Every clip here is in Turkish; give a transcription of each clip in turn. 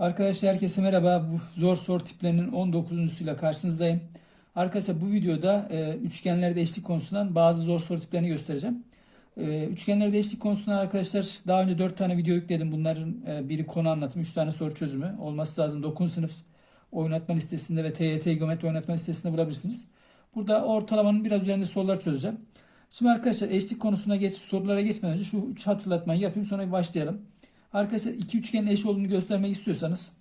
Arkadaşlar herkese merhaba. Bu zor soru tiplerinin 19.suyla karşınızdayım. Arkadaşlar bu videoda e, üçgenlerde eşlik konusundan bazı zor soru tiplerini göstereceğim. E, üçgenlerde eşlik konusundan arkadaşlar daha önce 4 tane video yükledim. Bunların e, biri konu anlatımı, 3 tane soru çözümü. Olması lazım 9. sınıf oynatma listesinde ve TYT geometri oynatma listesinde bulabilirsiniz. Burada ortalamanın biraz üzerinde sorular çözeceğim. Şimdi arkadaşlar eşlik konusuna geç, sorulara geçmeden önce şu üç hatırlatmayı yapayım sonra bir başlayalım. Arkadaşlar iki üçgenin eş olduğunu göstermek istiyorsanız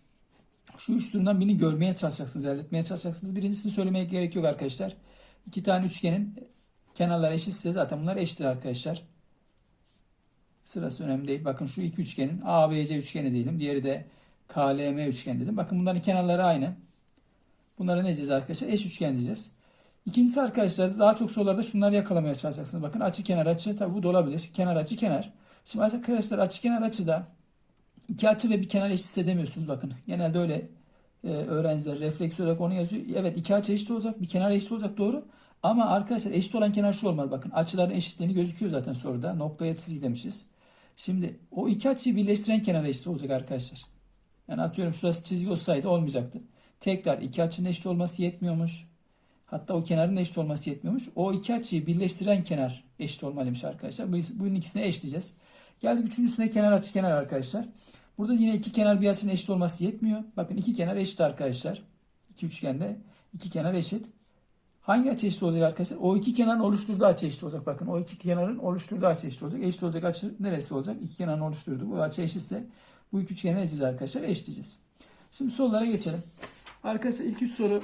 şu üç durumdan birini görmeye çalışacaksınız, elde etmeye çalışacaksınız. Birincisini söylemeye gerek yok arkadaşlar. İki tane üçgenin kenarları eşitse zaten bunlar eşittir arkadaşlar. Sırası önemli değil. Bakın şu iki üçgenin ABC üçgeni diyelim. Diğeri de KLM üçgen dedim. Bakın bunların kenarları aynı. Bunlara ne diyeceğiz arkadaşlar? Eş üçgen diyeceğiz. İkincisi arkadaşlar daha çok sorularda şunları yakalamaya çalışacaksınız. Bakın açı kenar açı tabi bu da olabilir. Kenar açı kenar. Şimdi arkadaşlar açı kenar açıda iki açı ve bir kenar eşitse demiyorsunuz bakın. Genelde öyle e, öğrenciler refleks olarak onu yazıyor. Evet iki açı eşit olacak bir kenar eşit olacak doğru. Ama arkadaşlar eşit olan kenar şu olmalı bakın. Açıların eşitliğini gözüküyor zaten soruda. Noktaya çizgi demişiz. Şimdi o iki açıyı birleştiren kenar eşit olacak arkadaşlar. Yani atıyorum şurası çizgi olsaydı olmayacaktı. Tekrar iki açının eşit olması yetmiyormuş. Hatta o kenarın eşit olması yetmiyormuş. O iki açıyı birleştiren kenar eşit olmalıymış arkadaşlar. Bu, bunun ikisine eşleyeceğiz. Geldik üçüncüsüne kenar açı kenar arkadaşlar. Burada yine iki kenar bir açının eşit olması yetmiyor. Bakın iki kenar eşit arkadaşlar. İki üçgende iki kenar eşit. Hangi açı eşit olacak arkadaşlar? O iki kenarın oluşturduğu açı eşit olacak. Bakın o iki kenarın oluşturduğu açı eşit olacak. Eşit olacak açı neresi olacak? İki kenarın oluşturduğu bu açı eşitse bu iki üçgeni eşitiz arkadaşlar. Eşitleyeceğiz. Şimdi sorulara geçelim. Arkadaşlar ilk üç soru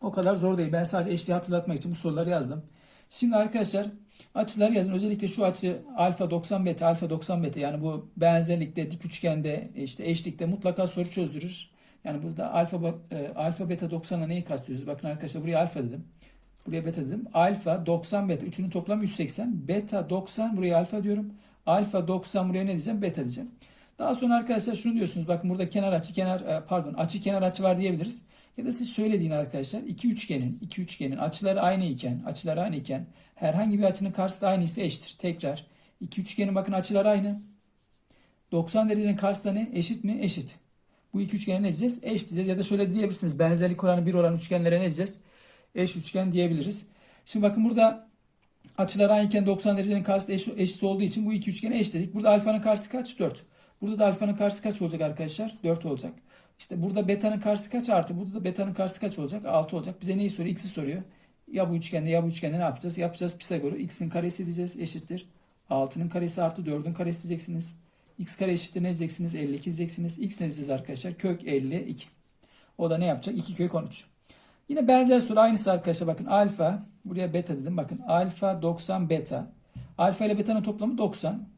o kadar zor değil. Ben sadece eşliği hatırlatmak için bu soruları yazdım. Şimdi arkadaşlar açıları yazın. Özellikle şu açı alfa 90 beta alfa 90 beta yani bu benzerlikte dik üçgende işte eşlikte mutlaka soru çözdürür. Yani burada alfa e, alfa beta 90'la neyi kastediyoruz? Bakın arkadaşlar buraya alfa dedim. Buraya beta dedim. Alfa 90 beta üçünün toplamı 180. Beta 90 buraya alfa diyorum. Alfa 90 buraya ne diyeceğim? Beta diyeceğim. Daha sonra arkadaşlar şunu diyorsunuz. Bakın burada kenar açı kenar e, pardon açı kenar açı var diyebiliriz. Ya da siz şöyle deyin arkadaşlar. iki üçgenin, iki üçgenin açıları aynı iken, açıları aynı iken herhangi bir açının karşısı aynı ise eşittir. Tekrar iki üçgenin bakın açıları aynı. 90 derecenin karşısı da ne? Eşit mi? Eşit. Bu iki üçgene ne diyeceğiz? Eş diyeceğiz. Ya da şöyle diyebilirsiniz. Benzerlik oranı 1 olan üçgenlere ne diyeceğiz? Eş üçgen diyebiliriz. Şimdi bakın burada açılar aynı iken 90 derecenin karşısı eş, eşit olduğu için bu iki üçgene eş dedik. Burada alfanın karşısı kaç? 4. Burada da alfanın karşısı kaç olacak arkadaşlar? 4 olacak. İşte burada beta'nın karşısı kaç artı burada da beta'nın karşısı kaç olacak? 6 olacak. Bize neyi soruyor? X'i soruyor. Ya bu üçgende ya bu üçgende ne yapacağız? Yapacağız Pisagor'u. X'in karesi diyeceğiz eşittir. 6'nın karesi artı 4'ün karesi diyeceksiniz. X kare eşittir ne diyeceksiniz? 52 diyeceksiniz. X ne diyeceğiz arkadaşlar? Kök 52. O da ne yapacak? 2 kök 13. Yine benzer soru aynısı arkadaşlar. Bakın alfa. Buraya beta dedim. Bakın alfa 90 beta. Alfa ile beta'nın toplamı 90.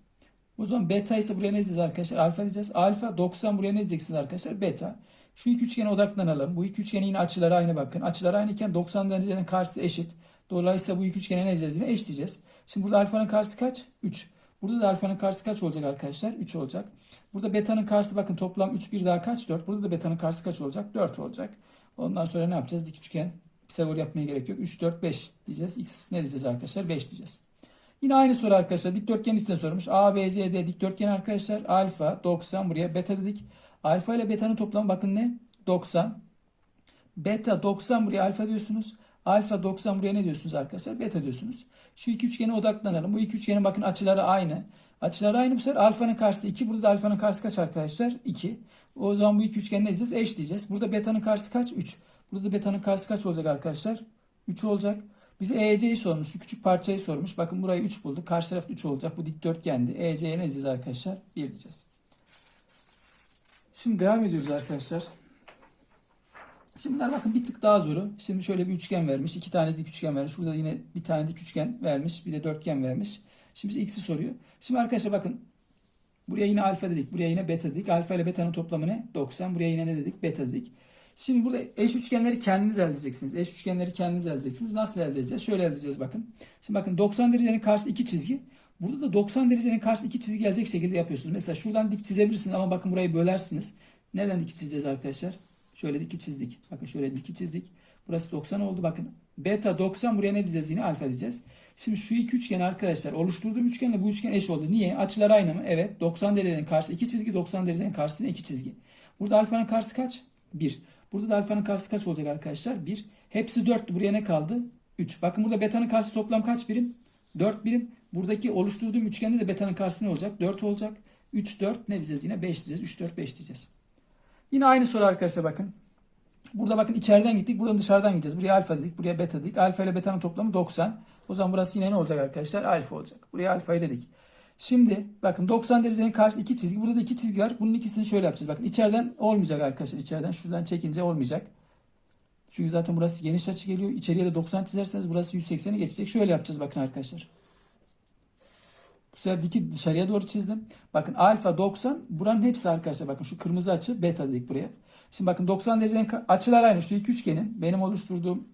O zaman beta ise buraya ne diyeceğiz arkadaşlar? Alfa diyeceğiz. Alfa 90 buraya ne diyeceksiniz arkadaşlar? Beta. Şu iki üçgene odaklanalım. Bu iki üçgenin yine açıları aynı bakın. Açıları aynı iken 90 derecenin karşısı eşit. Dolayısıyla bu iki üçgene ne diyeceğiz yine? Eş diyeceğiz. Şimdi burada alfanın karşısı kaç? 3. Burada da alfanın karşısı kaç olacak arkadaşlar? 3 olacak. Burada beta'nın karşısı bakın toplam 3 bir daha kaç? 4. Burada da beta'nın karşısı kaç olacak? 4 olacak. Ondan sonra ne yapacağız? Dik üçgen. Pisagor yapmaya gerek yok. 3, 4, 5 diyeceğiz. X ne diyeceğiz arkadaşlar? 5 diyeceğiz. Yine aynı soru arkadaşlar. Dikdörtgen içine sormuş. A, B, C, D dikdörtgen arkadaşlar. Alfa 90 buraya beta dedik. Alfa ile beta'nın toplamı bakın ne? 90. Beta 90 buraya alfa diyorsunuz. Alfa 90 buraya ne diyorsunuz arkadaşlar? Beta diyorsunuz. Şu iki üçgene odaklanalım. Bu iki üçgenin bakın açıları aynı. Açıları aynı bu sefer alfanın karşısı 2. Burada da alfanın karşısı kaç arkadaşlar? 2. O zaman bu iki üçgen ne diyeceğiz? Eş diyeceğiz. Burada beta'nın karşısı kaç? 3. Burada da beta'nın karşısı kaç olacak arkadaşlar? 3 olacak. Bize EC'yi sormuş. Şu küçük parçayı sormuş. Bakın burayı 3 bulduk. Karşı taraf 3 olacak. Bu dikdörtgendi. EC'ye ne diyeceğiz arkadaşlar? 1 diyeceğiz. Şimdi devam ediyoruz arkadaşlar. Şimdi bunlar bakın bir tık daha zoru. Şimdi şöyle bir üçgen vermiş. iki tane dik üçgen vermiş. Burada yine bir tane dik üçgen vermiş. Bir de dörtgen vermiş. Şimdi bize x'i soruyor. Şimdi arkadaşlar bakın. Buraya yine alfa dedik. Buraya yine beta dedik. Alfa ile beta'nın toplamı ne? 90. Buraya yine ne dedik? Beta dedik. Şimdi burada eş üçgenleri kendiniz elde edeceksiniz. Eş üçgenleri kendiniz elde edeceksiniz. Nasıl elde edeceğiz? Şöyle elde edeceğiz bakın. Şimdi bakın 90 derecenin karşısı iki çizgi. Burada da 90 derecenin karşısı iki çizgi gelecek şekilde yapıyorsunuz. Mesela şuradan dik çizebilirsiniz ama bakın burayı bölersiniz. Nereden dik çizeceğiz arkadaşlar? Şöyle dik çizdik. Bakın şöyle dik çizdik. Burası 90 oldu. Bakın beta 90 buraya ne diyeceğiz yine? Alfa diyeceğiz. Şimdi şu iki üçgen arkadaşlar oluşturduğum üçgenle bu üçgen eş oldu. Niye? Açılar aynı mı? Evet. 90 derecenin karşısı iki çizgi. 90 derecenin karşısına iki çizgi. Burada alfanın karşısı kaç? 1. Burada da alfanın karşısı kaç olacak arkadaşlar? 1. Hepsi 4. Buraya ne kaldı? 3. Bakın burada betanın karşısı toplam kaç birim? 4 birim. Buradaki oluşturduğum üçgende de betanın karşısı ne olacak? 4 olacak. 3, 4 ne diyeceğiz yine? 5 diyeceğiz. 3, 4, 5 diyeceğiz. Yine aynı soru arkadaşlar bakın. Burada bakın içeriden gittik. Buradan dışarıdan gideceğiz. Buraya alfa dedik. Buraya beta dedik. Alfa ile betanın toplamı 90. O zaman burası yine ne olacak arkadaşlar? Alfa olacak. Buraya alfayı dedik. Şimdi bakın 90 derecenin karşısında iki çizgi. Burada da iki çizgi var. Bunun ikisini şöyle yapacağız. Bakın içeriden olmayacak arkadaşlar. İçeriden şuradan çekince olmayacak. Çünkü zaten burası geniş açı geliyor. İçeriye de 90 çizerseniz burası 180'i geçecek. Şöyle yapacağız bakın arkadaşlar. Bu sefer diki dışarıya doğru çizdim. Bakın alfa 90. Buranın hepsi arkadaşlar. Bakın şu kırmızı açı beta dedik buraya. Şimdi bakın 90 derecenin açılar aynı. Şu iki üçgenin benim oluşturduğum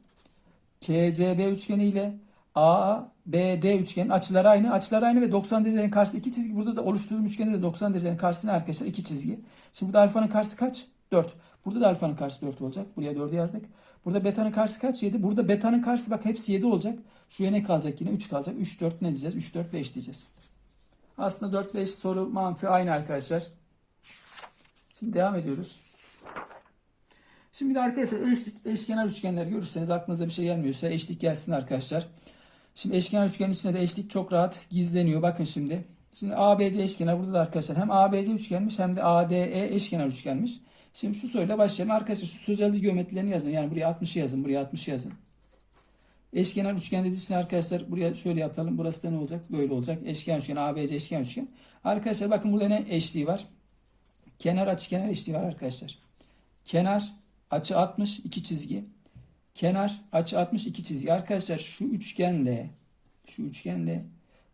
KCB üçgeni ile ABD üçgenin açıları aynı. Açıları aynı ve 90 derecenin karşısında iki çizgi. Burada da oluşturduğum üçgende de 90 derecenin karşısında arkadaşlar iki çizgi. Şimdi burada alfanın karşısı kaç? 4. Burada da alfanın karşısı 4 olacak. Buraya 4'ü yazdık. Burada betanın karşısı kaç? 7. Burada betanın karşısı bak hepsi 7 olacak. Şuraya ne kalacak yine? 3 kalacak. 3, 4 ne diyeceğiz? 3, 4, 5 diyeceğiz. Aslında 4, 5 soru mantığı aynı arkadaşlar. Şimdi devam ediyoruz. Şimdi de arkadaşlar eşlik, eşkenar üçgenler görürseniz aklınıza bir şey gelmiyorsa eşlik gelsin arkadaşlar. Şimdi eşkenar üçgenin içinde de eşlik çok rahat gizleniyor. Bakın şimdi. Şimdi ABC eşkenar burada da arkadaşlar hem ABC üçgenmiş hem de ADE eşkenar üçgenmiş. Şimdi şu soruyla başlayalım. Arkadaşlar şu sözelci geometrilerini yazın. Yani buraya 60'ı yazın. Buraya 60'ı yazın. Eşkenar üçgen dediği için arkadaşlar buraya şöyle yapalım. Burası da ne olacak? Böyle olacak. Eşkenar üçgen, ABC eşkenar üçgen. Arkadaşlar bakın burada ne eşliği var? Kenar açı kenar eşliği var arkadaşlar. Kenar açı 60 iki çizgi. Kenar açı 60 iki çizgi. Arkadaşlar şu üçgenle şu üçgenle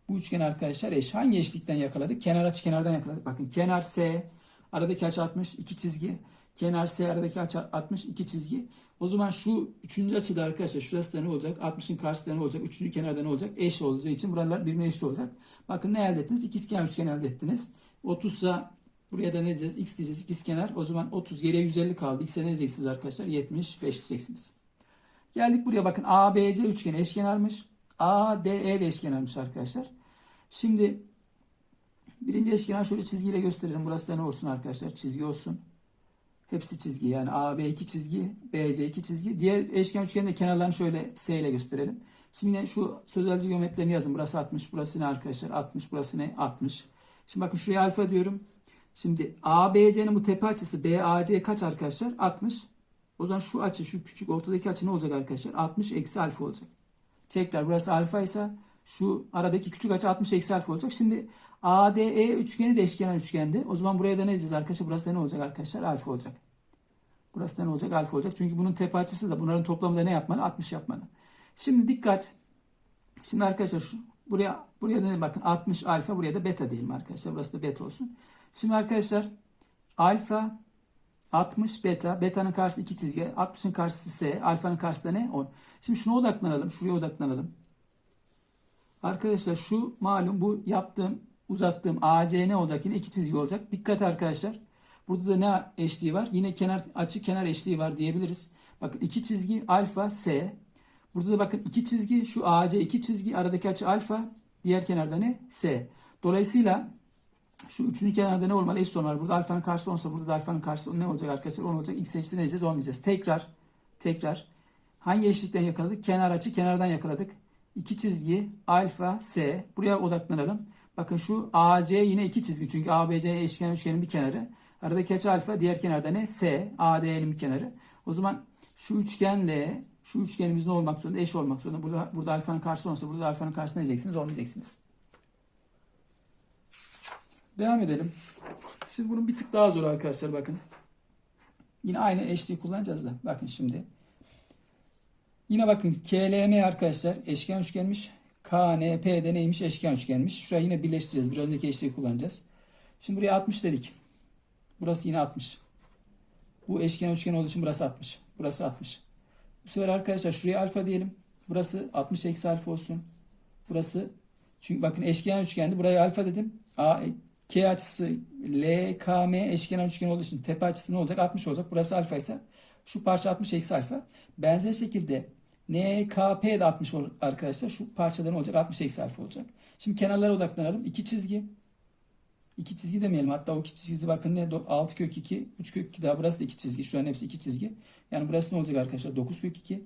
bu üçgen arkadaşlar eş. Hangi eşlikten yakaladık? Kenar açı kenardan yakaladık. Bakın kenar S aradaki açı 60 iki çizgi. Kenar S aradaki açı 60 iki çizgi. O zaman şu üçüncü açıda arkadaşlar şurası da ne olacak? 60'ın karşısı da ne olacak? Üçüncü kenarda ne olacak? Eş olacağı için buralar birbirine eşit olacak. Bakın ne elde ettiniz? İkizkenar üçgen elde ettiniz. 30 ise buraya da ne diyeceğiz? X diyeceğiz. İkizkenar. O zaman 30 geriye 150 kaldı. X'e ne diyeceksiniz arkadaşlar? 75 diyeceksiniz. Geldik buraya bakın ABC üçgeni eşkenarmış. ADE de eşkenarmış arkadaşlar. Şimdi birinci eşkenar şöyle çizgiyle gösterelim. Burası da ne olsun arkadaşlar? Çizgi olsun. Hepsi çizgi yani AB iki çizgi, BC iki çizgi. Diğer eşkenar üçgenin de kenarlarını şöyle S ile gösterelim. Şimdi şu sözelci geometrilerini yazın. Burası 60, burası ne arkadaşlar? 60, burası ne? 60. Şimdi bakın şuraya alfa diyorum. Şimdi ABC'nin bu tepe açısı BAC kaç arkadaşlar? 60. O zaman şu açı, şu küçük ortadaki açı ne olacak arkadaşlar? 60 eksi alfa olacak. Tekrar burası alfa ise şu aradaki küçük açı 60 eksi alfa olacak. Şimdi ADE üçgeni de eşkenar üçgendi. O zaman buraya da ne diyeceğiz arkadaşlar? Burası da ne olacak arkadaşlar? Alfa olacak. Burası da ne olacak? Alfa olacak. Çünkü bunun tepe açısı da bunların toplamı da ne yapmalı? 60 yapmalı. Şimdi dikkat. Şimdi arkadaşlar şu buraya buraya da ne bakın 60 alfa buraya da beta diyelim arkadaşlar. Burası da beta olsun. Şimdi arkadaşlar alfa 60 beta. Beta'nın karşısı 2 çizgi. 60'ın karşısı S. Alfa'nın karşısı da ne? 10. Şimdi şuna odaklanalım. Şuraya odaklanalım. Arkadaşlar şu malum bu yaptığım uzattığım AC ne olacak? Yine iki çizgi olacak. Dikkat arkadaşlar. Burada da ne eşliği var? Yine kenar açı kenar eşliği var diyebiliriz. Bakın iki çizgi alfa S. Burada da bakın iki çizgi şu AC iki çizgi aradaki açı alfa. Diğer kenarda ne? S. Dolayısıyla şu üçüncü kenarda ne olmalı? Eşit olmalı. Burada alfanın karşısı 10 burada da alfanın karşısı ne olacak arkadaşlar? 10 olacak. X eşittir ne diyeceğiz? 10 diyeceğiz. Tekrar tekrar hangi eşlikten yakaladık? Kenar açı kenardan yakaladık. İki çizgi alfa S. Buraya odaklanalım. Bakın şu AC yine iki çizgi. Çünkü ABC eşkenar üçgenin bir kenarı. Aradaki açı alfa. Diğer kenarda ne? S. AD'nin bir kenarı. O zaman şu üçgenle şu üçgenimiz ne olmak zorunda? Eş olmak zorunda. Burada, burada alfanın karşısı olsa burada alfanın karşısına diyeceksiniz? 10 diyeceksiniz. Devam edelim. Şimdi bunun bir tık daha zor arkadaşlar bakın. Yine aynı eşliği kullanacağız da. Bakın şimdi. Yine bakın KLM arkadaşlar eşken üçgenmiş. KNP de neymiş? Eşken üçgenmiş. Şurayı yine birleştireceğiz. Bir önceki eşliği kullanacağız. Şimdi buraya 60 dedik. Burası yine 60. Bu eşken üçgen olduğu için burası 60. Burası 60. Bu sefer arkadaşlar şuraya alfa diyelim. Burası 60 eksi alfa olsun. Burası çünkü bakın eşkenar üçgendi. Buraya alfa dedim. A, K açısı LKM eşkenar üçgen olduğu için tepe açısı ne olacak? 60 olacak. Burası alfa ise şu parça 60 eksi alfa. Benzer şekilde NKP de 60 olur arkadaşlar. Şu parçada ne olacak? 60 eksi alfa olacak. Şimdi kenarlara odaklanalım. İki çizgi. İki çizgi demeyelim. Hatta o iki çizgi bakın ne? Do- 6 kök 2, 3 kök 2 daha burası da iki çizgi. Şuranın hepsi iki çizgi. Yani burası ne olacak arkadaşlar? 9 kök 2.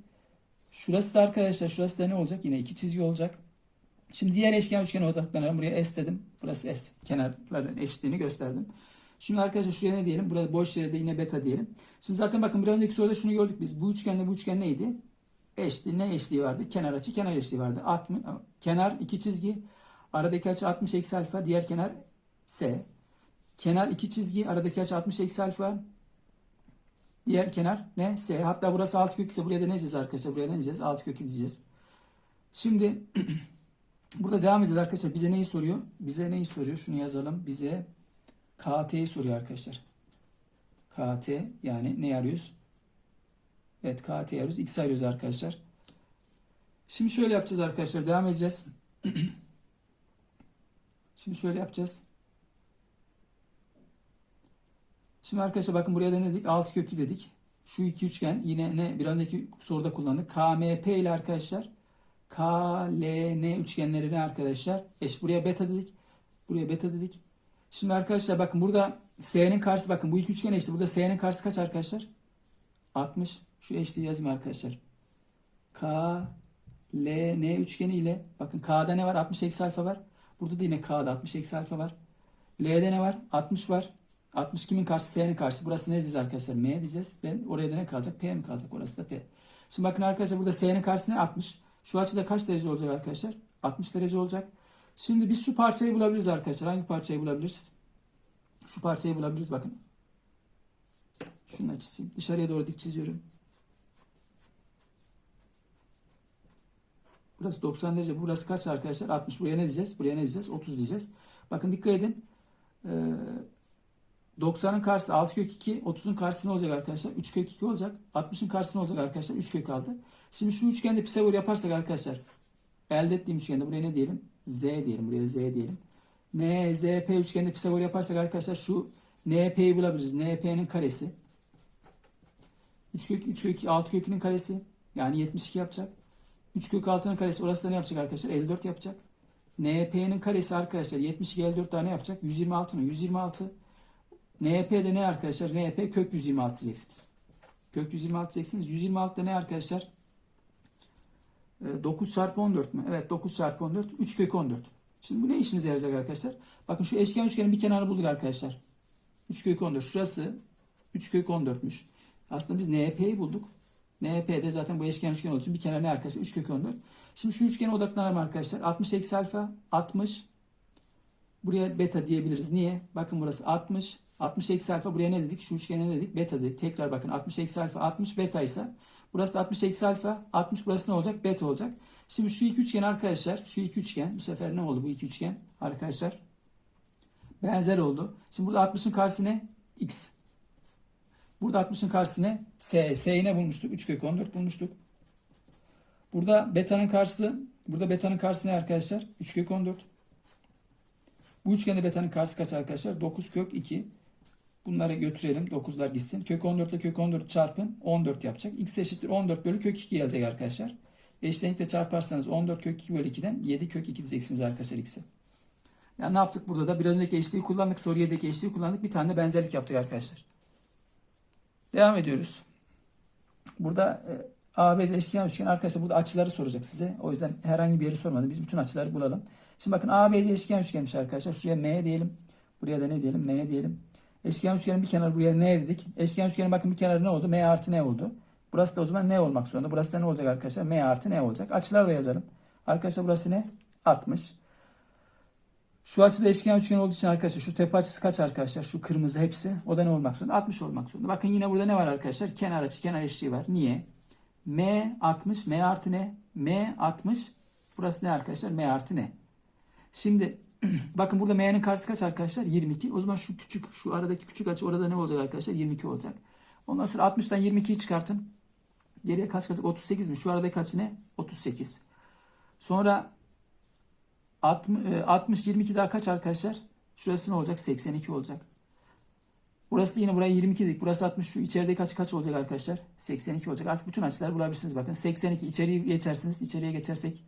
Şurası da arkadaşlar şurası da ne olacak? Yine iki çizgi olacak. Şimdi diğer eşkenar üçgene odaklanalım. Buraya S dedim. Burası S. Kenarların eşitliğini gösterdim. Şimdi arkadaşlar şuraya ne diyelim? Burada boş yere de yine beta diyelim. Şimdi zaten bakın bir önceki soruda şunu gördük biz. Bu üçgenle bu üçgen neydi? Eşliği ne eşliği vardı? Kenar açı kenar eşliği vardı. 60, kenar iki çizgi. Aradaki açı 60 eksi alfa. Diğer kenar S. Kenar iki çizgi. Aradaki açı 60 eksi alfa. Diğer kenar ne? S. Hatta burası 6 kök ise buraya da ne diyeceğiz arkadaşlar? Buraya ne diyeceğiz? 6 kök diyeceğiz. Şimdi burada devam edeceğiz arkadaşlar. Bize neyi soruyor? Bize neyi soruyor? Şunu yazalım. Bize KT'yi soruyor arkadaşlar. KT yani ne arıyoruz? Evet KT arıyoruz. X arıyoruz arkadaşlar. Şimdi şöyle yapacağız arkadaşlar. Devam edeceğiz. Şimdi şöyle yapacağız. Şimdi arkadaşlar bakın buraya da ne dedik? 6 kökü dedik. Şu iki üçgen yine ne bir önceki soruda kullandık. KMP ile arkadaşlar KLN üçgenleri ne arkadaşlar? Eş buraya beta dedik. Buraya beta dedik. Şimdi arkadaşlar bakın burada S'nin karşısı bakın bu iki üçgen eşit. Burada S'nin karşısı kaç arkadaşlar? 60. Şu eşliği yazayım arkadaşlar. K L N üçgeni ile bakın K'da ne var? 60 eksi alfa var. Burada da yine K'da 60 eksi alfa var. L'de ne var? 60 var. 60 kimin karşısı? S'nin karşısı. Burası ne diyeceğiz arkadaşlar? M diyeceğiz. Ben oraya da ne kalacak? P mi kalacak? Orası da P. Şimdi bakın arkadaşlar burada S'nin karşısı ne? 60. Şu açıda kaç derece olacak arkadaşlar? 60 derece olacak. Şimdi biz şu parçayı bulabiliriz arkadaşlar. Hangi parçayı bulabiliriz? Şu parçayı bulabiliriz bakın. Şunu çizeyim. Dışarıya doğru dik çiziyorum. Burası 90 derece. Burası kaç arkadaşlar? 60. Buraya ne diyeceğiz? Buraya ne diyeceğiz? 30 diyeceğiz. Bakın dikkat edin. Ee, 90'ın karşısı 6 kök 2. 30'un karşısı ne olacak arkadaşlar? 3 kök 2 olacak. 60'ın karşısı ne olacak arkadaşlar? 3 kök 6. Şimdi şu üçgende Pisagor yaparsak arkadaşlar. Elde ettiğim üçgende buraya ne diyelim? Z diyelim. Buraya Z diyelim. NZP üçgeninde Pisagor yaparsak arkadaşlar şu NP'yi bulabiliriz. NP'nin karesi. 3 kök 3 kök 6 kökünün karesi. Yani 72 yapacak. 3 kök 6'nın karesi orası da ne yapacak arkadaşlar? 54 yapacak. NP'nin karesi arkadaşlar 72 54 tane yapacak. 126 mı? 126. NP'de ne arkadaşlar? NP kök 126 diyeceksiniz. Kök 126 diyeceksiniz. 126 da ne arkadaşlar? Ee, 9 çarpı 14 mü? Evet 9 çarpı 14. 3 kök 14. Şimdi bu ne işimize yarayacak arkadaşlar? Bakın şu eşkenar üçgenin bir kenarını bulduk arkadaşlar. 3 kök 14. Şurası 3 kök 14'müş. Aslında biz NP'yi bulduk. NP'de zaten bu eşkenar üçgen olduğu için bir kenar ne arkadaşlar? 3 kök 14. Şimdi şu üçgene odaklanalım arkadaşlar. 60 eksi alfa 60. Buraya beta diyebiliriz. Niye? Bakın burası 60. 60 eksi alfa buraya ne dedik? Şu üçgene ne dedik? Beta dedik. Tekrar bakın 60 eksi alfa 60 beta ise burası da 60 eksi alfa 60 burası ne olacak? Beta olacak. Şimdi şu iki üçgen arkadaşlar. Şu iki üçgen. Bu sefer ne oldu bu iki üçgen? Arkadaşlar. Benzer oldu. Şimdi burada 60'ın karşısı ne? X. Burada 60'ın karşısı ne? S. S'yi ne bulmuştuk? 3 kök 14 bulmuştuk. Burada beta'nın karşısı. Burada beta'nın karşısı ne arkadaşlar? 3 kök 14. Bu üçgende beta'nın karşısı kaç arkadaşlar? 9 kök 2. Bunları götürelim. 9'lar gitsin. Kök 14 ile kök 14 çarpın. 14 yapacak. X eşittir 14 bölü kök 2 gelecek arkadaşlar. Eşlenikle çarparsanız 14 kök 2 bölü 2'den 7 kök 2 diyeceksiniz arkadaşlar x'e. Yani ne yaptık burada da? Biraz önceki eşliği kullandık. Soru 7'deki eşliği kullandık. Bir tane benzerlik yaptık arkadaşlar. Devam ediyoruz. Burada e, ABC eşkenar üçgen arkadaşlar burada açıları soracak size. O yüzden herhangi bir yeri sormadım. Biz bütün açıları bulalım. Şimdi bakın ABC eşkenar üçgenmiş arkadaşlar. Şuraya M diyelim. Buraya da ne diyelim? M diyelim. Eşkenar üçgenin bir kenarı buraya N dedik. Eşkenar üçgenin bakın bir kenarı ne oldu? M artı N oldu. Burası da o zaman ne olmak zorunda? Burası da ne olacak arkadaşlar? M artı N olacak. Açılar da yazalım. Arkadaşlar burası ne? 60. Şu açıda eşkenar üçgen olduğu için arkadaşlar şu tepe açısı kaç arkadaşlar? Şu kırmızı hepsi. O da ne olmak zorunda? 60 olmak zorunda. Bakın yine burada ne var arkadaşlar? Kenar açı, kenar eşliği var. Niye? M 60, M artı ne? M 60. Burası ne arkadaşlar? M artı ne? Şimdi bakın burada M'nin karşısı kaç arkadaşlar? 22. O zaman şu küçük, şu aradaki küçük açı orada ne olacak arkadaşlar? 22 olacak. Ondan sonra 60'tan 22'yi çıkartın. Geriye kaç kalacak? 38 mi? Şu aradaki açı ne? 38. Sonra 60, 60 22 daha kaç arkadaşlar? Şurası ne olacak? 82 olacak. Burası da yine buraya 22 dedik. Burası 60. Şu içerideki açı kaç olacak arkadaşlar? 82 olacak. Artık bütün açıları bulabilirsiniz. Bakın 82 içeriye geçersiniz. İçeriye geçersek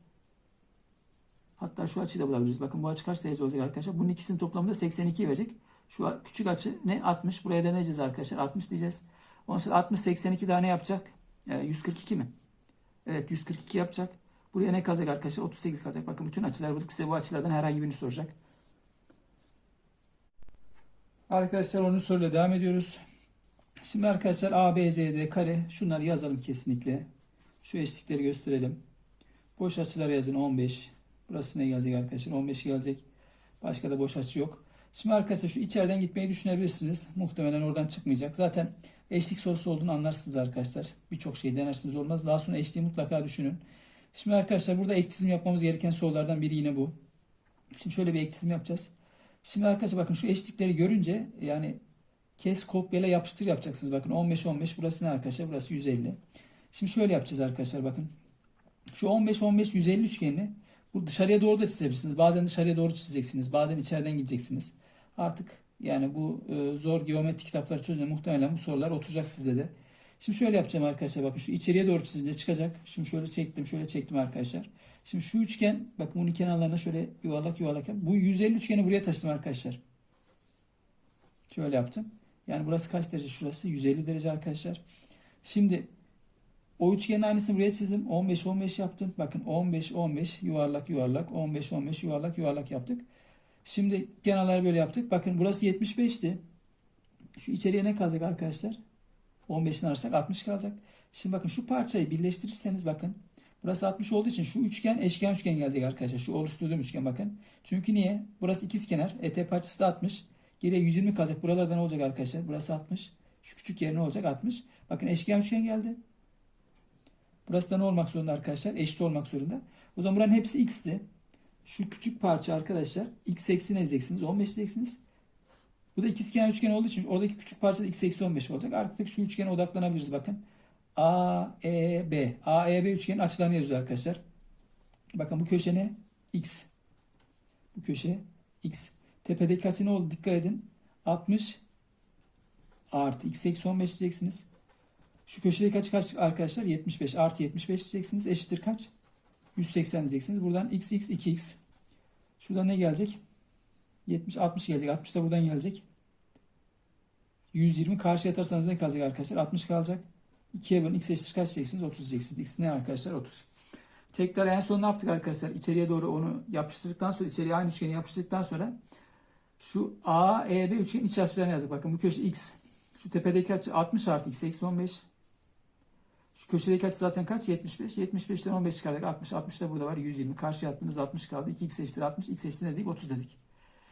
Hatta şu açıyı da bulabiliriz. Bakın bu açı kaç derece olacak arkadaşlar? Bunun ikisinin toplamı da 82 verecek. Şu küçük açı ne? 60. Buraya da ne diyeceğiz arkadaşlar? 60 diyeceğiz. Ondan sonra 60, 82 daha ne yapacak? Ee, 142 mi? Evet 142 yapacak. Buraya ne kalacak arkadaşlar? 38 kalacak. Bakın bütün açılar bulduk. Size bu açılardan herhangi birini soracak. Arkadaşlar 10. soruyla devam ediyoruz. Şimdi arkadaşlar A, B, C, D kare şunları yazalım kesinlikle. Şu eşlikleri gösterelim. Boş açılar yazın 15. Burası ne gelecek arkadaşlar? 15 gelecek. Başka da boş açı yok. Şimdi arkadaşlar şu içeriden gitmeyi düşünebilirsiniz. Muhtemelen oradan çıkmayacak. Zaten eşlik sorusu olduğunu anlarsınız arkadaşlar. Birçok şey denersiniz olmaz. Daha sonra eşliği mutlaka düşünün. Şimdi arkadaşlar burada ek çizim yapmamız gereken sorulardan biri yine bu. Şimdi şöyle bir ek çizim yapacağız. Şimdi arkadaşlar bakın şu eşlikleri görünce yani kes kopyala yapıştır yapacaksınız. Bakın 15 15 burası ne arkadaşlar? Burası 150. Şimdi şöyle yapacağız arkadaşlar bakın. Şu 15 15 150 üçgenini bu dışarıya doğru da çizebilirsiniz. Bazen dışarıya doğru çizeceksiniz. Bazen içeriden gideceksiniz. Artık yani bu e, zor geometri kitapları çözünce muhtemelen bu sorular oturacak sizde de. Şimdi şöyle yapacağım arkadaşlar. Bakın şu içeriye doğru çizince çıkacak. Şimdi şöyle çektim, şöyle çektim arkadaşlar. Şimdi şu üçgen, bakın bunun kenarlarına şöyle yuvarlak yuvarlak yap. Bu 150 üçgeni buraya taşıdım arkadaşlar. Şöyle yaptım. Yani burası kaç derece? Şurası 150 derece arkadaşlar. Şimdi o üçgenin aynısını buraya çizdim. 15 15 yaptım. Bakın 15 15 yuvarlak yuvarlak 15 15 yuvarlak yuvarlak yaptık. Şimdi kenarları böyle yaptık. Bakın burası 75'ti. Şu içeriye ne kalacak arkadaşlar? 15'ini alırsak 60 kalacak. Şimdi bakın şu parçayı birleştirirseniz bakın. Burası 60 olduğu için şu üçgen eşkenar üçgen gelecek arkadaşlar. Şu oluşturduğum üçgen bakın. Çünkü niye? Burası ikizkenar. ET açısı da 60. Geriye 120 kalacak. Buralarda ne olacak arkadaşlar? Burası 60. Şu küçük yer ne olacak? 60. Bakın eşkenar üçgen geldi. Burası da ne olmak zorunda arkadaşlar? Eşit olmak zorunda. O zaman buranın hepsi x'ti. Şu küçük parça arkadaşlar x eksi ne diyeceksiniz? 15 diyeceksiniz. Bu da ikizkenar üçgen olduğu için oradaki küçük parça da x eksi 15 olacak. Artık şu üçgene odaklanabiliriz bakın. A, E, B. A, E, B üçgenin açılarını yazıyor arkadaşlar. Bakın bu köşe ne? X. Bu köşe X. Tepedeki açı ne oldu? Dikkat edin. 60 artı x eksi 15 diyeceksiniz. Şu köşedeki açı kaç arkadaşlar? 75 artı 75 diyeceksiniz. Eşittir kaç? 180 diyeceksiniz. Buradan x x 2x. Şuradan ne gelecek? 70 60 gelecek. 60 da buradan gelecek. 120 karşıya atarsanız ne kalacak arkadaşlar? 60 kalacak. 2'ye bölün x eşittir kaç diyeceksiniz? 30 diyeceksiniz. X ne arkadaşlar? 30. Tekrar en son ne yaptık arkadaşlar? İçeriye doğru onu yapıştırdıktan sonra içeriye aynı üçgeni yapıştırdıktan sonra şu A, E, B üçgenin iç açılarını yazdık. Bakın bu köşe x. Şu tepedeki açı 60 artı x eksi 15. Şu köşedeki açı zaten kaç? 75. 75'ten 15 çıkardık. 60. 60 da burada var. 120. Karşıya attığınız 60 kaldı. 2x eşittir 60. x eşittir ne dedik? 30 dedik.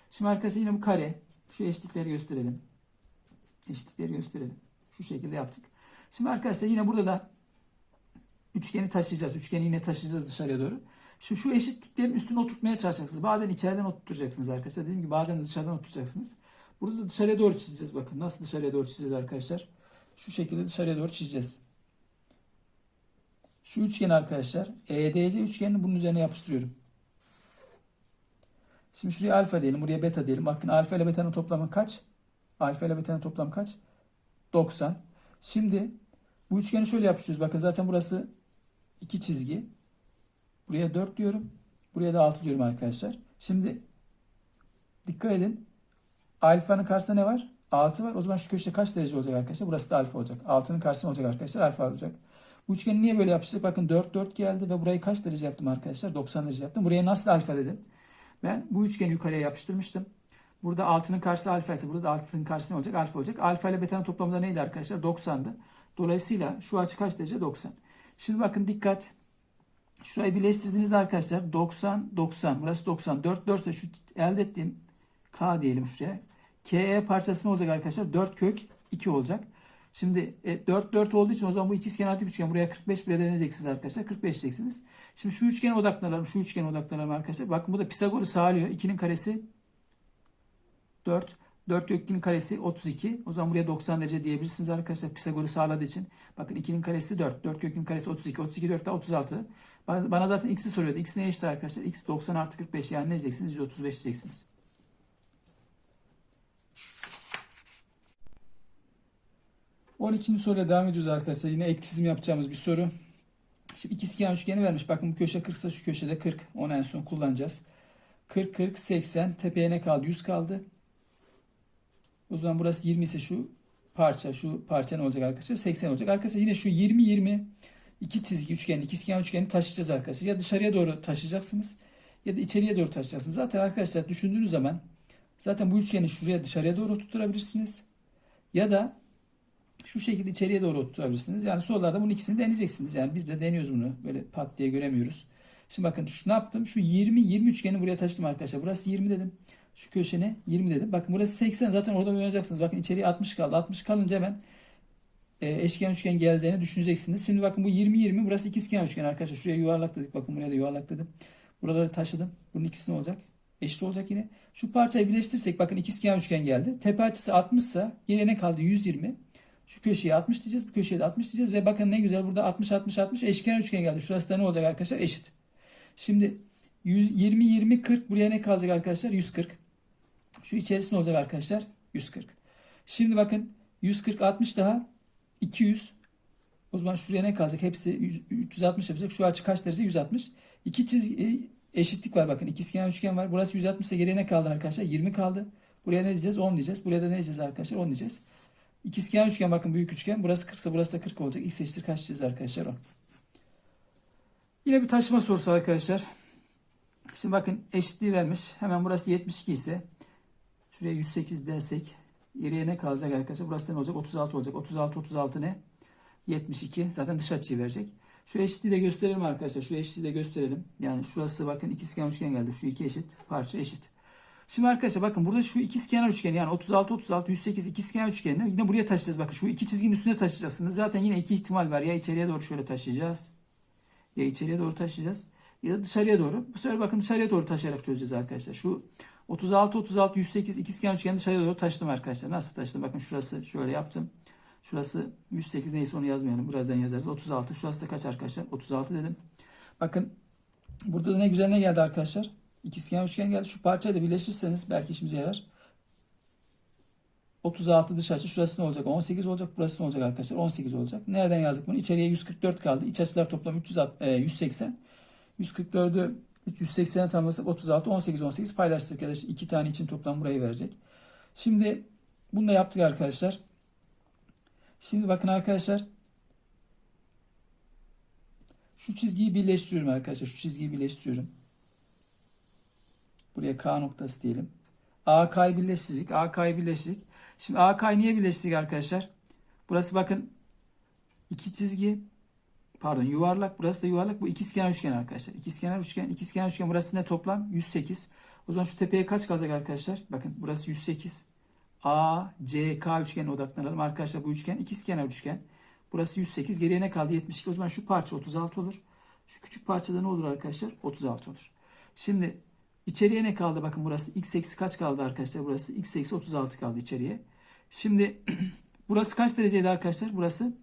Şimdi arkadaşlar yine bu kare. Şu eşitlikleri gösterelim. Eşitlikleri gösterelim. Şu şekilde yaptık. Şimdi arkadaşlar yine burada da üçgeni taşıyacağız. Üçgeni yine taşıyacağız dışarıya doğru. Şu, şu eşitliklerin üstüne oturtmaya çalışacaksınız. Bazen içeriden oturtacaksınız arkadaşlar. Dediğim gibi bazen de dışarıdan oturtacaksınız. Burada da dışarıya doğru çizeceğiz. Bakın nasıl dışarıya doğru çizeceğiz arkadaşlar. Şu şekilde dışarıya doğru çizeceğiz. Şu üçgen arkadaşlar. EDC üçgenini bunun üzerine yapıştırıyorum. Şimdi şuraya alfa diyelim. Buraya beta diyelim. Bakın alfa ile beta'nın toplamı kaç? Alfa ile beta'nın toplamı kaç? 90. Şimdi bu üçgeni şöyle yapıştırıyoruz. Bakın zaten burası iki çizgi. Buraya 4 diyorum. Buraya da 6 diyorum arkadaşlar. Şimdi dikkat edin. Alfanın karşısında ne var? 6 var. O zaman şu köşede kaç derece olacak arkadaşlar? Burası da alfa olacak. 6'nın karşısında olacak arkadaşlar. Alfa olacak. Bu üçgeni niye böyle yapıştırdık? Bakın 4 4 geldi ve burayı kaç derece yaptım arkadaşlar? 90 derece yaptım. Buraya nasıl alfa dedim? Ben bu üçgeni yukarıya yapıştırmıştım. Burada 6'nın karşısı alfa ise burada da 6'nın karşısı ne olacak? Alfa olacak. Alfa ile beta'nın toplamı da neydi arkadaşlar? 90'dı. Dolayısıyla şu açı kaç derece? 90. Şimdi bakın dikkat. Şurayı birleştirdiğinizde arkadaşlar 90 90 burası 90 4 4 ise şu elde ettiğim K diyelim şuraya. KE parçası ne olacak arkadaşlar? 4 kök 2 olacak. Şimdi e, 4 4 olduğu için o zaman bu ikizkenar dik üçgen buraya 45 buraya deneyeceksiniz arkadaşlar. 45 diyeceksiniz. Şimdi şu üçgene odaklanalım. Şu üçgene odaklanalım arkadaşlar. Bakın bu da Pisagor'u sağlıyor. 2'nin karesi 4. 4 kök 2'nin karesi 32. O zaman buraya 90 derece diyebilirsiniz arkadaşlar. Pisagor'u sağladığı için. Bakın 2'nin karesi 4. 4 kök 2'nin karesi 32. 32 4 daha 36. Bana, zaten x'i soruyordu. X ne eşit arkadaşlar? X 90 artı 45 yani ne diyeceksiniz? 135 diyeceksiniz. On ikinci soruyla devam ediyoruz arkadaşlar. Yine ek çizim yapacağımız bir soru. Şimdi ikizkenar üçgeni vermiş. Bakın bu köşe 40 ise şu köşede 40. Onu en son kullanacağız. 40, 40, 80. Tepeye ne kaldı? 100 kaldı. O zaman burası 20 ise şu parça, şu parça ne olacak arkadaşlar? 80 olacak. Arkadaşlar yine şu 20, 20 iki çizgi üçgeni, ikizkenar üçgeni taşıyacağız arkadaşlar. Ya dışarıya doğru taşıyacaksınız ya da içeriye doğru taşıyacaksınız. Zaten arkadaşlar düşündüğünüz zaman zaten bu üçgeni şuraya dışarıya doğru tutturabilirsiniz. Ya da şu şekilde içeriye doğru oturtabilirsiniz. Yani sorularda bunun ikisini deneyeceksiniz. Yani biz de deniyoruz bunu. Böyle pat diye göremiyoruz. Şimdi bakın şu ne yaptım? Şu 20 20 üçgeni buraya taşıdım arkadaşlar. Burası 20 dedim. Şu köşene 20 dedim. Bakın burası 80. Zaten oradan uyanacaksınız. Bakın içeriye 60 kaldı. 60 kalınca hemen e, eşkenar üçgen geleceğini düşüneceksiniz. Şimdi bakın bu 20 20 burası ikizkenar üçgen arkadaşlar. Şuraya yuvarlak dedik. Bakın buraya da yuvarlak dedim. Buraları taşıdım. Bunun ikisi ne olacak? Eşit olacak yine. Şu parçayı birleştirirsek bakın ikizkenar üçgen geldi. Tepe açısı 60 ise geriye ne kaldı? 120. Şu köşeye 60 diyeceğiz. Bu köşeye de 60 diyeceğiz. Ve bakın ne güzel burada 60 60 60 eşkenar üçgen geldi. Şurası da ne olacak arkadaşlar? Eşit. Şimdi 100, 20 20 40 buraya ne kalacak arkadaşlar? 140. Şu içerisi ne olacak arkadaşlar? 140. Şimdi bakın 140 60 daha 200. O zaman şuraya ne kalacak? Hepsi 100, 360 yapacak. Şu açı kaç derece? 160. İki çizgi e, eşitlik var bakın. İkizkenar üçgen var. Burası 160 ise geriye ne kaldı arkadaşlar? 20 kaldı. Buraya ne diyeceğiz? 10 diyeceğiz. Buraya da ne diyeceğiz arkadaşlar? 10 diyeceğiz. İkizkenar üçgen bakın büyük üçgen. Burası 40 ise burası da 40 olacak. X eşittir kaç diyeceğiz arkadaşlar? 10. Yine bir taşıma sorusu arkadaşlar. Şimdi bakın eşitliği vermiş. Hemen burası 72 ise şuraya 108 dersek geriye ne kalacak arkadaşlar? Burası ne olacak? 36 olacak. 36 36 ne? 72. Zaten dış açıyı verecek. Şu eşitliği de gösterelim arkadaşlar. Şu eşitliği de gösterelim. Yani şurası bakın ikizkenar üçgen geldi. Şu iki eşit. Parça eşit. Şimdi arkadaşlar bakın burada şu ikizkenar üçgen yani 36 36 108 ikizkenar üçgenini yine buraya taşıyacağız. Bakın şu iki çizginin üstüne taşıyacaksınız. Zaten yine iki ihtimal var. Ya içeriye doğru şöyle taşıyacağız. Ya içeriye doğru taşıyacağız. Ya da dışarıya doğru. Bu sefer bakın dışarıya doğru taşıyarak çözeceğiz arkadaşlar. Şu 36 36 108 ikizkenar üçgeni dışarıya doğru taşıdım arkadaşlar. Nasıl taşıdım? Bakın şurası şöyle yaptım. Şurası 108 neyse onu yazmayalım. Birazdan yazarız. 36. Şurası da kaç arkadaşlar? 36 dedim. Bakın burada da ne güzel ne geldi arkadaşlar? İkizkenar üçgen geldi. Şu parçayı da birleştirirseniz belki işimize yarar. 36 dış açı. Şurası ne olacak? 18 olacak. Burası ne olacak arkadaşlar? 18 olacak. Nereden yazdık bunu? İçeriye 144 kaldı. İç açılar toplam 360, e, 180. 144'ü 180'e tamamlasak 36, 18, 18 paylaştık. Ya iki tane için toplam burayı verecek. Şimdi bunu da yaptık arkadaşlar. Şimdi bakın arkadaşlar. Şu çizgiyi birleştiriyorum arkadaşlar. Şu çizgiyi birleştiriyorum. Buraya K noktası diyelim. AK'yı birleştirdik. AK'yı birleştirdik. Şimdi AK'yı niye birleştirdik arkadaşlar? Burası bakın iki çizgi pardon yuvarlak. Burası da yuvarlak. Bu ikizkenar üçgen arkadaşlar. İkizkenar üçgen. İkizkenar üçgen burası ne toplam? 108. O zaman şu tepeye kaç kalacak arkadaşlar? Bakın burası 108. A, C, K üçgenine odaklanalım. Arkadaşlar bu üçgen ikizkenar üçgen. Burası 108. Geriye ne kaldı? 72. O zaman şu parça 36 olur. Şu küçük parçada ne olur arkadaşlar? 36 olur. Şimdi içeriye ne kaldı? Bakın burası x eksi kaç kaldı arkadaşlar? Burası x eksi 36 kaldı içeriye. Şimdi burası kaç dereceydi arkadaşlar? Burası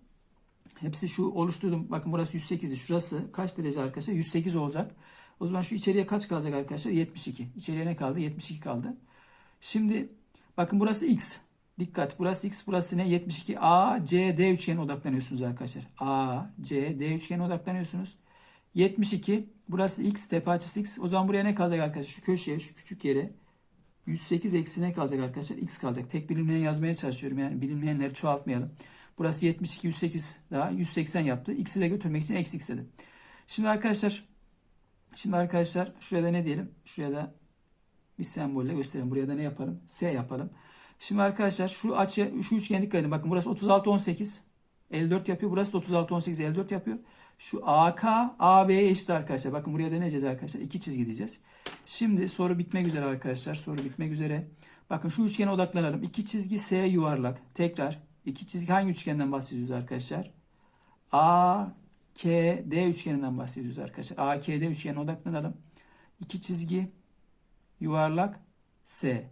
hepsi şu oluşturdum. Bakın burası 108'di. Şurası kaç derece arkadaşlar? 108 olacak. O zaman şu içeriye kaç kalacak arkadaşlar? 72. İçeriye ne kaldı? 72 kaldı. Şimdi bakın burası x. Dikkat burası x burası ne? 72 A, C, D üçgenine odaklanıyorsunuz arkadaşlar. A, C, D üçgenine odaklanıyorsunuz. 72 burası x tepe açısı x. O zaman buraya ne kalacak arkadaşlar? Şu köşeye şu küçük yere 108 eksi ne kalacak arkadaşlar? X kalacak. Tek bilinmeyen yazmaya çalışıyorum. Yani bilinmeyenleri çoğaltmayalım. Burası 72 108 daha 180 yaptı. X'i de götürmek için eksi x dedim. Şimdi arkadaşlar şimdi arkadaşlar şuraya da ne diyelim? Şuraya da bir sembolle gösterelim. Buraya da ne yapalım? S yapalım. Şimdi arkadaşlar şu açı şu üçgene dikkat edin. Bakın burası 36 18 54 yapıyor. Burası da 36 18 54 yapıyor. Şu AK AB'ye eşit arkadaşlar. Bakın buraya da ne diyeceğiz arkadaşlar? İki çizgi diyeceğiz. Şimdi soru bitmek üzere arkadaşlar. Soru bitmek üzere. Bakın şu üçgene odaklanalım. İki çizgi S yuvarlak. Tekrar iki çizgi hangi üçgenden bahsediyoruz arkadaşlar? A K D üçgeninden bahsediyoruz arkadaşlar. A K D üçgenine odaklanalım. İki çizgi yuvarlak S.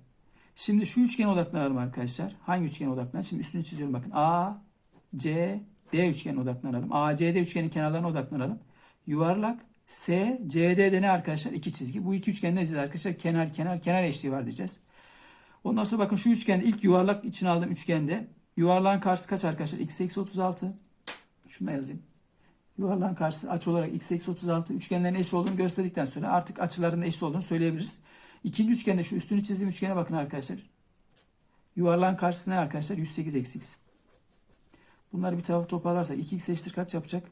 Şimdi şu üçgene odaklanalım arkadaşlar. Hangi üçgene odaklanalım? Şimdi üstünü çiziyorum bakın. A, C, D üçgenine odaklanalım. A, C, D üçgenin kenarlarına odaklanalım. Yuvarlak S, C, D de ne arkadaşlar? İki çizgi. Bu iki üçgende ne arkadaşlar? Kenar, kenar, kenar eşliği var diyeceğiz. Ondan sonra bakın şu üçgende ilk yuvarlak için aldığım üçgende yuvarlağın karşısı kaç arkadaşlar? X eksi 36. Şunu da yazayım. yuvarlağın karşısı açı olarak x eksi 36 üçgenlerin eş olduğunu gösterdikten sonra artık açıların eş olduğunu söyleyebiliriz. İkinci üçgende şu üstünü çizdiğim üçgene bakın arkadaşlar. Yuvarlağın karşısı ne arkadaşlar? 108 eksi x. Bunları bir tarafa toparlarsak 2x eşittir kaç yapacak?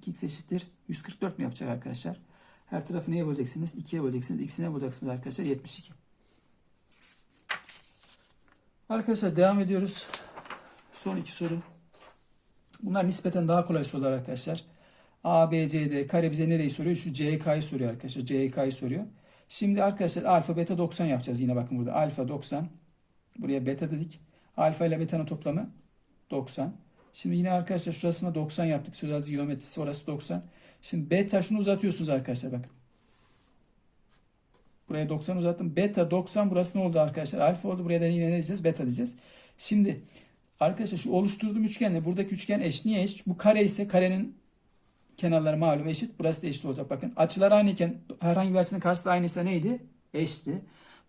2x eşittir 144 mi yapacak arkadaşlar? Her tarafı neye böleceksiniz? 2'ye böleceksiniz. X'ine böleceksiniz arkadaşlar. 72. Arkadaşlar devam ediyoruz. Son iki soru. Bunlar nispeten daha kolay sorular arkadaşlar. A, B, C, D. Kare bize nereyi soruyor? Şu CK'yı soruyor arkadaşlar. CK'yı soruyor. Şimdi arkadaşlar alfa beta 90 yapacağız. Yine bakın burada alfa 90. Buraya beta dedik. Alfa ile beta'nın toplamı 90. Şimdi yine arkadaşlar şurasına 90 yaptık. Sözelci geometrisi orası 90. Şimdi beta şunu uzatıyorsunuz arkadaşlar bakın. Buraya 90 uzattım. Beta 90 burası ne oldu arkadaşlar? Alfa oldu. Buraya da yine ne diyeceğiz? Beta diyeceğiz. Şimdi arkadaşlar şu oluşturduğum üçgenle buradaki üçgen eş. Niye eş? Bu kare ise karenin kenarları malum eşit. Burası da eşit olacak. Bakın açılar aynıyken herhangi bir açının karşısı aynıysa neydi? Eşti.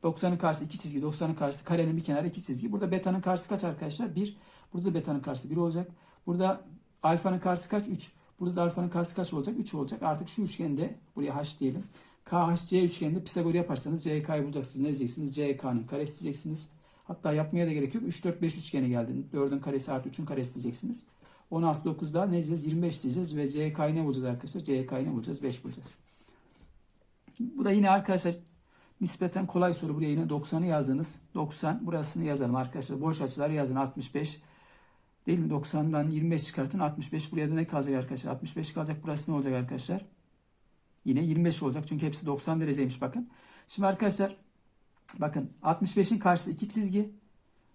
90'ın karşısı iki çizgi. 90'ın karşısı karenin bir kenarı iki çizgi. Burada beta'nın karşısı kaç arkadaşlar? 1. Burada da beta'nın karşısı 1 olacak. Burada alfanın karşısı kaç? 3. Burada da alfanın karşısı kaç olacak? 3 olacak. Artık şu üçgende buraya h diyelim. KHC üçgeninde Pisagor yaparsanız CK'yı bulacaksınız. Ne diyeceksiniz? CK'nın karesi diyeceksiniz. Hatta yapmaya da gerek yok. 3, 4, 5 üçgene geldi. 4'ün karesi artı 3'ün karesi diyeceksiniz. 16, 9'da ne diyeceğiz? 25 diyeceğiz ve CK'yı ne bulacağız arkadaşlar? CK'yı ne bulacağız? 5 bulacağız. Bu da yine arkadaşlar nispeten kolay soru. Buraya yine 90'ı yazdınız. 90 burasını yazalım arkadaşlar. Boş açıları yazın 65. Değil mi? 90'dan 25 çıkartın 65. Buraya da ne kalacak arkadaşlar? 65 kalacak. Burası ne olacak arkadaşlar? Yine 25 olacak. Çünkü hepsi 90 dereceymiş bakın. Şimdi arkadaşlar bakın 65'in karşısı iki çizgi.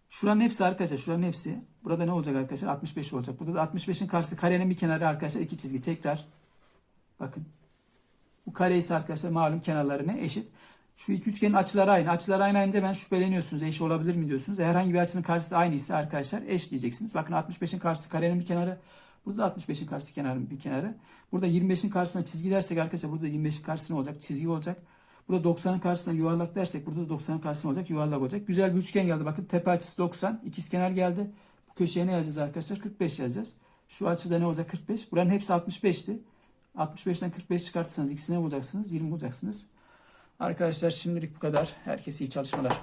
Şuranın hepsi arkadaşlar. Şuranın hepsi. Burada ne olacak arkadaşlar? 65 olacak. Burada da 65'in karşısı karenin bir kenarı arkadaşlar. iki çizgi. Tekrar bakın. Bu kare ise arkadaşlar malum kenarları ne? Eşit. Şu iki üçgenin açıları aynı. Açılar aynı aynı ben şüpheleniyorsunuz. Eş olabilir mi diyorsunuz. Herhangi bir açının karşısı aynı ise arkadaşlar eş diyeceksiniz. Bakın 65'in karşısı karenin bir kenarı. Burada da 65'in karşısı kenarın bir kenarı. Burada 25'in karşısına çizgi dersek arkadaşlar burada 25'in karşısına olacak. Çizgi olacak. Burada 90'ın karşısına yuvarlak dersek burada da 90'ın karşısına olacak. Yuvarlak olacak. Güzel bir üçgen geldi. Bakın tepe açısı 90. İkizkenar geldi. Bu köşeye ne yazacağız arkadaşlar? 45 yazacağız. Şu açıda ne olacak? 45. Buranın hepsi 65'ti. 65'ten 45 çıkartırsanız ikisini bulacaksınız. 20 bulacaksınız. Arkadaşlar şimdilik bu kadar. Herkese iyi çalışmalar.